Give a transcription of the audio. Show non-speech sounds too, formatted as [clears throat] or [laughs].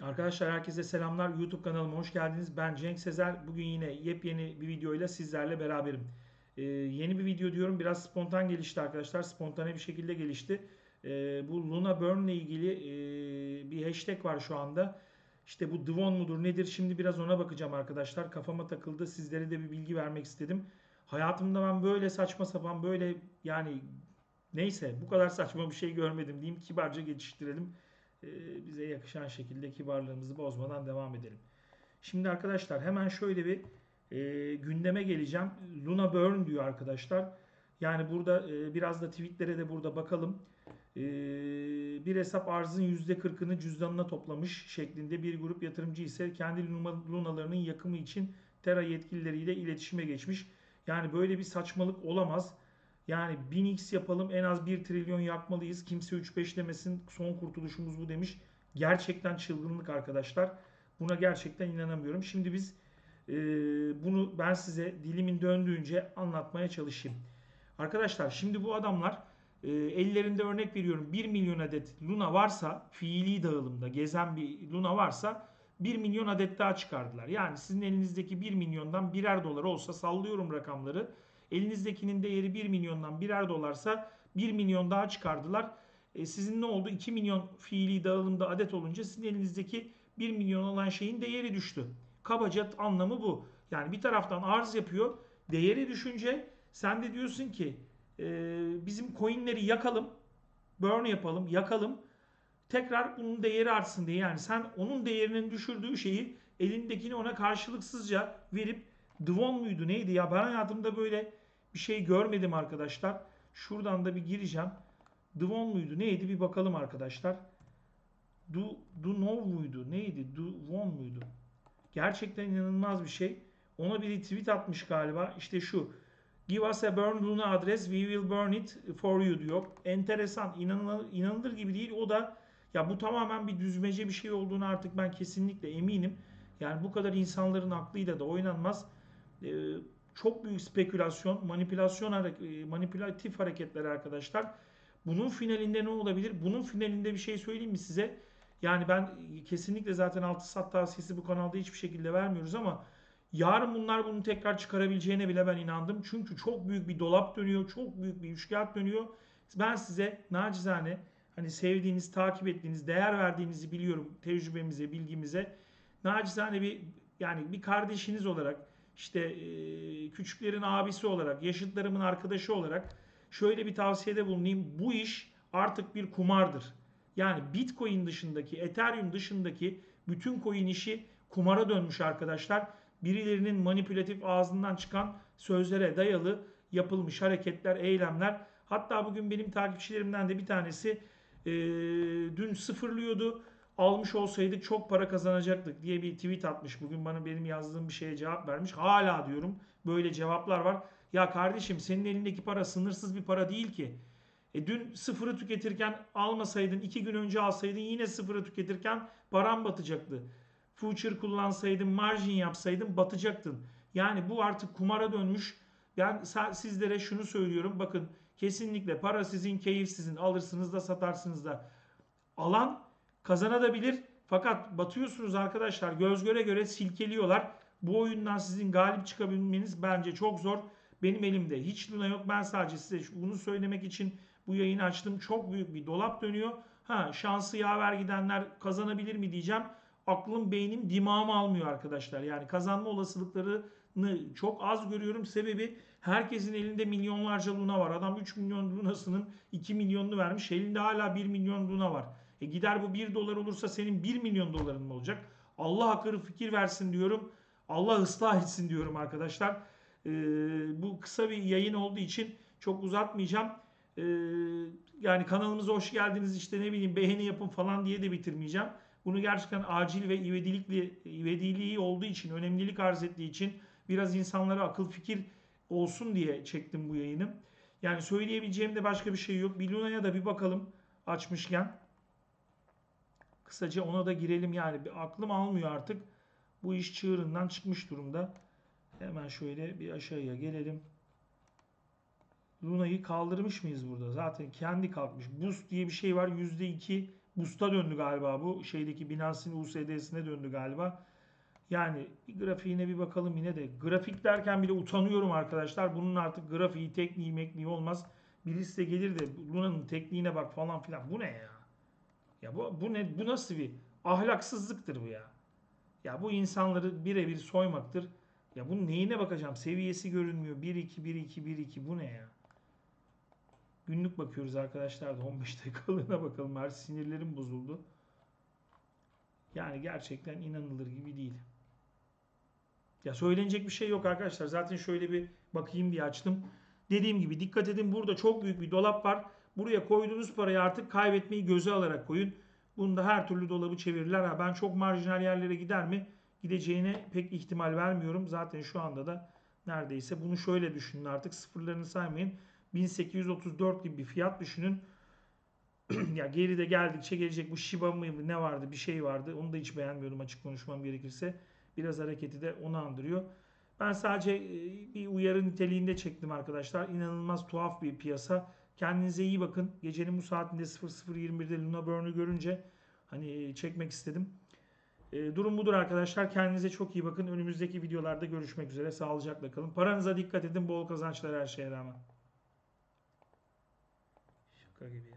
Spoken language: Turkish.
Arkadaşlar herkese selamlar. YouTube kanalıma hoş geldiniz. Ben Cenk Sezer. Bugün yine yepyeni bir videoyla sizlerle beraberim. Ee, yeni bir video diyorum. Biraz spontan gelişti arkadaşlar. Spontane bir şekilde gelişti. Ee, bu Luna Burn ile ilgili e, bir hashtag var şu anda. İşte bu Devon mudur nedir? Şimdi biraz ona bakacağım arkadaşlar. Kafama takıldı. Sizlere de bir bilgi vermek istedim. Hayatımda ben böyle saçma sapan böyle yani neyse bu kadar saçma bir şey görmedim diyeyim. Kibarca geçiştirelim. Ee, bize yakışan şekilde kibarlığımızı bozmadan devam edelim. Şimdi arkadaşlar hemen şöyle bir e, gündeme geleceğim. Luna Burn diyor arkadaşlar. Yani burada e, biraz da tweetlere de burada bakalım. E, bir hesap arzın %40'ını cüzdanına toplamış şeklinde bir grup yatırımcı ise kendi lunalarının yakımı için Terra yetkilileriyle iletişime geçmiş. Yani böyle bir saçmalık olamaz. Yani 1000x yapalım en az 1 trilyon yakmalıyız. Kimse 3-5 demesin son kurtuluşumuz bu demiş. Gerçekten çılgınlık arkadaşlar. Buna gerçekten inanamıyorum. Şimdi biz e, bunu ben size dilimin döndüğünce anlatmaya çalışayım. Arkadaşlar şimdi bu adamlar e, ellerinde örnek veriyorum 1 milyon adet Luna varsa fiili dağılımda gezen bir Luna varsa 1 milyon adet daha çıkardılar. Yani sizin elinizdeki 1 milyondan birer dolar olsa sallıyorum rakamları. Elinizdekinin değeri 1 milyondan birer dolarsa 1 milyon daha çıkardılar. E, sizin ne oldu? 2 milyon fiili dağılımda adet olunca sizin elinizdeki 1 milyon olan şeyin değeri düştü. Kabaca anlamı bu. Yani bir taraftan arz yapıyor. Değeri düşünce sen de diyorsun ki e, bizim coinleri yakalım. Burn yapalım, yakalım. Tekrar bunun değeri artsın diye. Yani sen onun değerinin düşürdüğü şeyi elindekini ona karşılıksızca verip Dvon muydu neydi ya ben hayatımda böyle bir şey görmedim arkadaşlar. Şuradan da bir gireceğim. Dvon muydu neydi bir bakalım arkadaşlar. Du, Dunov muydu neydi Duvon muydu? Gerçekten inanılmaz bir şey. Ona bir tweet atmış galiba. İşte şu. Give us a burn Luna address. We will burn it for you diyor. Enteresan. inanılır, inanılır gibi değil. O da ya bu tamamen bir düzmece bir şey olduğunu artık ben kesinlikle eminim. Yani bu kadar insanların aklıyla da oynanmaz. Ee, çok büyük spekülasyon, manipülasyon e, manipülatif hareketler arkadaşlar. Bunun finalinde ne olabilir? Bunun finalinde bir şey söyleyeyim mi size? Yani ben kesinlikle zaten altı sat tavsiyesi bu kanalda hiçbir şekilde vermiyoruz ama yarın bunlar bunu tekrar çıkarabileceğine bile ben inandım. Çünkü çok büyük bir dolap dönüyor, çok büyük bir üçkağıt dönüyor. Ben size nacizane hani sevdiğiniz, takip ettiğiniz, değer verdiğinizi biliyorum tecrübemize, bilgimize. Nacizane bir yani bir kardeşiniz olarak işte küçüklerin abisi olarak, yaşıtlarımın arkadaşı olarak şöyle bir tavsiyede bulunayım. Bu iş artık bir kumardır. Yani Bitcoin dışındaki, Ethereum dışındaki bütün coin işi kumara dönmüş arkadaşlar. Birilerinin manipülatif ağzından çıkan sözlere dayalı yapılmış hareketler, eylemler. Hatta bugün benim takipçilerimden de bir tanesi e, dün sıfırlıyordu almış olsaydık çok para kazanacaktık diye bir tweet atmış. Bugün bana benim yazdığım bir şeye cevap vermiş. Hala diyorum böyle cevaplar var. Ya kardeşim senin elindeki para sınırsız bir para değil ki. E dün sıfırı tüketirken almasaydın, iki gün önce alsaydın yine sıfırı tüketirken param batacaktı. Future kullansaydın, margin yapsaydın batacaktın. Yani bu artık kumara dönmüş. Ben sizlere şunu söylüyorum. Bakın kesinlikle para sizin, keyif sizin. Alırsınız da satarsınız da. Alan kazanabilir. Fakat batıyorsunuz arkadaşlar. Göz göre göre silkeliyorlar. Bu oyundan sizin galip çıkabilmeniz bence çok zor. Benim elimde hiç Luna yok. Ben sadece size bunu söylemek için bu yayını açtım. Çok büyük bir dolap dönüyor. Ha şansı yaver gidenler kazanabilir mi diyeceğim. Aklım, beynim, dimağım almıyor arkadaşlar. Yani kazanma olasılıklarını çok az görüyorum. Sebebi herkesin elinde milyonlarca Luna var. Adam 3 milyon Luna'sının 2 milyonunu vermiş. Elinde hala 1 milyon Luna var. E gider bu 1 dolar olursa senin 1 milyon doların mı olacak? Allah akıllı fikir versin diyorum. Allah ıslah etsin diyorum arkadaşlar. E, bu kısa bir yayın olduğu için çok uzatmayacağım. E, yani kanalımıza hoş geldiniz işte ne bileyim beğeni yapın falan diye de bitirmeyeceğim. Bunu gerçekten acil ve ivedilikli, ivediliği olduğu için, önemlilik arz ettiği için biraz insanlara akıl fikir olsun diye çektim bu yayını. Yani söyleyebileceğim de başka bir şey yok. Bir Luna'ya da bir bakalım açmışken. Kısaca ona da girelim yani. Bir aklım almıyor artık. Bu iş çığırından çıkmış durumda. Hemen şöyle bir aşağıya gelelim. Luna'yı kaldırmış mıyız burada? Zaten kendi kalkmış. Boost diye bir şey var. %2 Boost'a döndü galiba bu. Şeydeki Binance'in USD'sine döndü galiba. Yani grafiğine bir bakalım yine de. Grafik derken bile utanıyorum arkadaşlar. Bunun artık grafiği, tekniği, mekniği olmaz. Birisi de gelir de Luna'nın tekniğine bak falan filan. Bu ne ya? Ya bu, bu ne? Bu nasıl bir ahlaksızlıktır bu ya? Ya bu insanları birebir soymaktır. Ya bunun neyine bakacağım? Seviyesi görünmüyor. 1-2, 1-2, 1-2. Bu ne ya? Günlük bakıyoruz arkadaşlar da 15 [laughs] dakikalığına bakalım. Her sinirlerim bozuldu. Yani gerçekten inanılır gibi değil. Ya söylenecek bir şey yok arkadaşlar. Zaten şöyle bir bakayım diye açtım. Dediğim gibi dikkat edin burada çok büyük bir dolap var. Buraya koyduğunuz parayı artık kaybetmeyi göze alarak koyun. Bunda her türlü dolabı çevirirler. Ha, ben çok marjinal yerlere gider mi? Gideceğine pek ihtimal vermiyorum. Zaten şu anda da neredeyse bunu şöyle düşünün artık sıfırlarını saymayın. 1834 gibi bir fiyat düşünün. [clears throat] ya geride geldikçe gelecek bu Shiba mı ne vardı bir şey vardı. Onu da hiç beğenmiyorum açık konuşmam gerekirse. Biraz hareketi de onu andırıyor. Ben sadece e, bir uyarı niteliğinde çektim arkadaşlar. İnanılmaz tuhaf bir piyasa. Kendinize iyi bakın. Gecenin bu saatinde 00.21'de Luna Burn'u görünce hani çekmek istedim. E, durum budur arkadaşlar. Kendinize çok iyi bakın. Önümüzdeki videolarda görüşmek üzere. Sağlıcakla kalın. Paranıza dikkat edin. Bol kazançlar her şeye rağmen. Şaka gibi.